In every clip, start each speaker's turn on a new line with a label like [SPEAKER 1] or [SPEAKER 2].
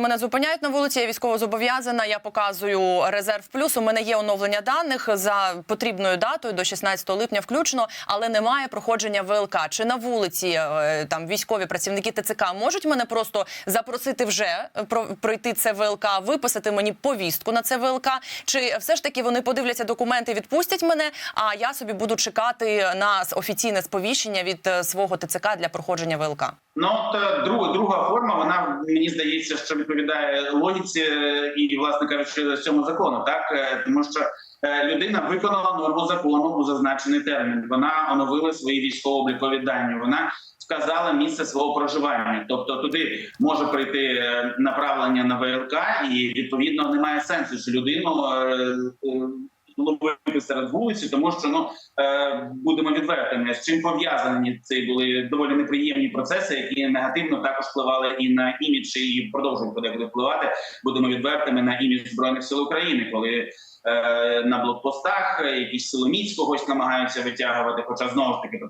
[SPEAKER 1] мене зупиняють на вулиці, я військово зобов'язана. Я показую резерв плюс. У мене є оновлення даних за потрібною датою до 16 липня, включно, але немає проходження ВЛК. Чи на вулиці е, там військові працівники ТЦК можуть мене просто запросити вже е, про- пройти це ВЛК, виписати мені повістку на це ВЛК? Чи все ж таки вони подивляться документи, відпустять мене? А я собі буду чекати на офіційне сповіщення від е, свого ТЦК для проходження ВЛК?
[SPEAKER 2] Ну от е, друга друга форма, вона мені здається, що відповідає логіці е, і, власне кажучи, цьому закону, так Е, тому що людина виконала норму закону у зазначений термін. Вона оновила свої військово-облікові дані. Вона вказала місце свого проживання, тобто туди може прийти направлення на ВЛК, і відповідно немає сенсу, що людину. Ловити серед вулиці, тому що ну е, будемо відвертими, з чим пов'язані це були доволі неприємні процеси, які негативно також впливали і на імідж, і продовжують подекуди впливати. Будемо відвертими на імідж збройних сил України, коли на блокпостах е, якісь силоміць когось намагаються витягувати. Хоча знову ж таки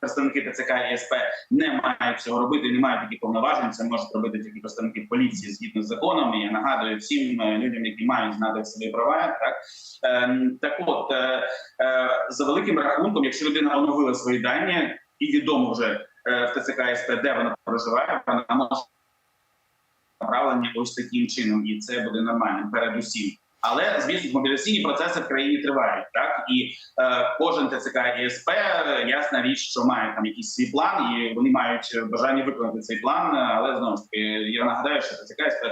[SPEAKER 2] представники ТЦК і СП не мають цього робити, не мають таких повноважень. Це можуть робити тільки представники поліції згідно з законом. І я нагадую всім е, людям, які мають знати свої права, так Ем, так от е, е, за великим рахунком, якщо людина оновила свої дані і відомо вже е, в ТЦК СП, де вона проживає, вона може направлення ось таким чином, і це буде нормальним передусім. Але звісно, мобілізаційні процеси в країні тривають, так і е, кожен ТЦК і ясна річ, що має там якийсь свій план, і вони мають бажання виконати цей план. Але знову ж таки, я нагадаю, що ТЦК і СП